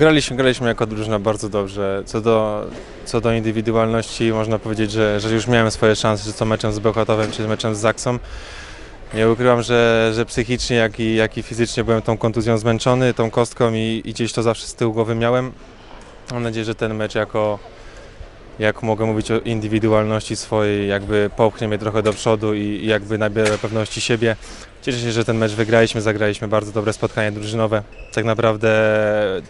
Graliśmy, graliśmy jako drużyna bardzo dobrze. Co do, co do indywidualności można powiedzieć, że, że już miałem swoje szanse, czy to meczem z Bełchatowem, czy meczem z Zaksą. Nie ukrywam, że, że psychicznie, jak i, jak i fizycznie byłem tą kontuzją zmęczony, tą kostką i, i gdzieś to zawsze z tyłu głowy miałem. Mam nadzieję, że ten mecz jako, jak mogę mówić o indywidualności swojej, jakby popchnie mnie trochę do przodu i, i jakby nabierę pewności siebie. Cieszę się, że ten mecz wygraliśmy, zagraliśmy bardzo dobre spotkanie drużynowe. Tak naprawdę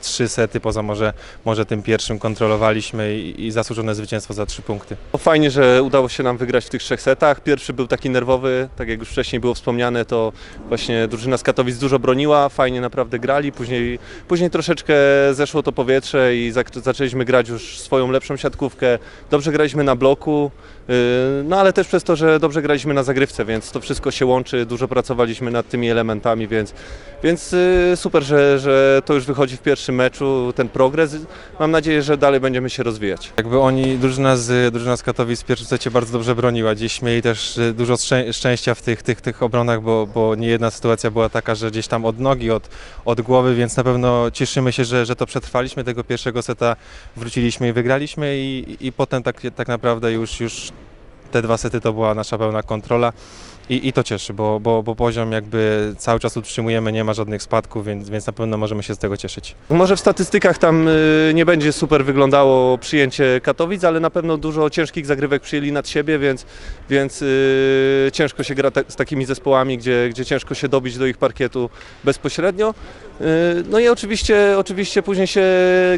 trzy sety poza może, może tym pierwszym kontrolowaliśmy i, i zasłużone zwycięstwo za trzy punkty. No Fajnie, że udało się nam wygrać w tych trzech setach. Pierwszy był taki nerwowy, tak jak już wcześniej było wspomniane, to właśnie drużyna z Katowic dużo broniła, fajnie naprawdę grali. Później, później troszeczkę zeszło to powietrze i zaczęliśmy grać już swoją lepszą siatkówkę. Dobrze graliśmy na bloku, yy, no ale też przez to, że dobrze graliśmy na zagrywce, więc to wszystko się łączy. Dużo pracowaliśmy nad tymi elementami, więc, więc yy, super, że, że to już wychodzi w pierwszym meczu, ten progres. Mam nadzieję, że dalej będziemy się rozwijać. Jakby oni, drużyna z, drużyna z Katowic w pierwszym secie bardzo dobrze broniła. Gdzieś mieli też y, dużo szczę- szczęścia w tych, tych, tych obronach, bo, bo nie jedna sytuacja była taka, że gdzieś tam od nogi, od, od głowy, więc na pewno cieszymy się, że, że to przetrwaliśmy. Tego pierwszego seta wróciliśmy i wygraliśmy i, i potem tak, tak naprawdę już, już te dwa sety to była nasza pełna kontrola. I, I to cieszy, bo, bo, bo poziom jakby cały czas utrzymujemy, nie ma żadnych spadków, więc, więc na pewno możemy się z tego cieszyć. Może w statystykach tam y, nie będzie super wyglądało przyjęcie Katowic, ale na pewno dużo ciężkich zagrywek przyjęli nad siebie, więc, więc y, ciężko się gra z takimi zespołami, gdzie, gdzie ciężko się dobić do ich parkietu bezpośrednio. Y, No i oczywiście, oczywiście później się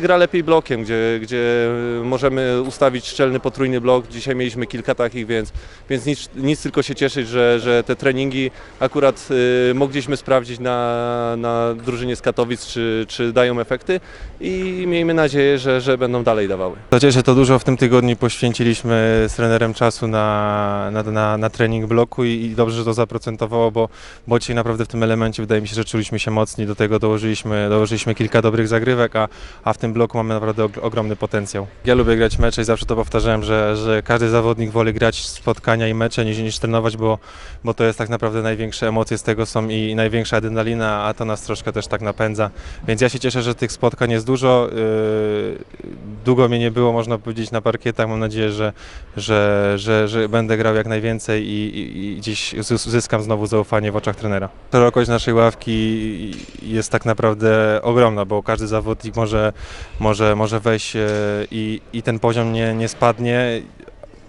gra lepiej blokiem, gdzie, gdzie możemy ustawić szczelny potrójny blok. Dzisiaj mieliśmy kilka takich, więc, więc nic, nic tylko się cieszyć, że, że te treningi akurat y, mogliśmy sprawdzić na, na drużynie z Katowic, czy, czy dają efekty i miejmy nadzieję, że, że będą dalej dawały. To cieszę, to dużo w tym tygodniu poświęciliśmy z trenerem czasu na, na, na, na trening bloku i, i dobrze, że to zaprocentowało, bo, bo dzisiaj naprawdę w tym elemencie wydaje mi się, że czuliśmy się mocni, do tego dołożyliśmy, dołożyliśmy kilka dobrych zagrywek, a, a w tym bloku mamy naprawdę og- ogromny potencjał. Ja lubię grać mecze i zawsze to powtarzałem, że, że każdy zawodnik woli grać spotkania i mecze niż, niż trenować, bo, bo to jest tak naprawdę największe emocje z tego są i największa adrenalina, a to nas troszkę też tak napędza. Więc ja się cieszę, że tych spotkań jest dużo. Yy, Długo mnie nie było, można powiedzieć, na parkietach. Mam nadzieję, że, że, że, że będę grał jak najwięcej i, i, i gdzieś zys- zyskam znowu zaufanie w oczach trenera. Szerokość naszej ławki jest tak naprawdę ogromna, bo każdy zawodnik może, może, może wejść yy, i, i ten poziom nie, nie spadnie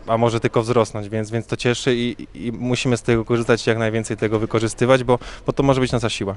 a może tylko wzrosnąć, więc, więc to cieszy i, i musimy z tego korzystać jak najwięcej tego wykorzystywać, bo, bo to może być nasza siła.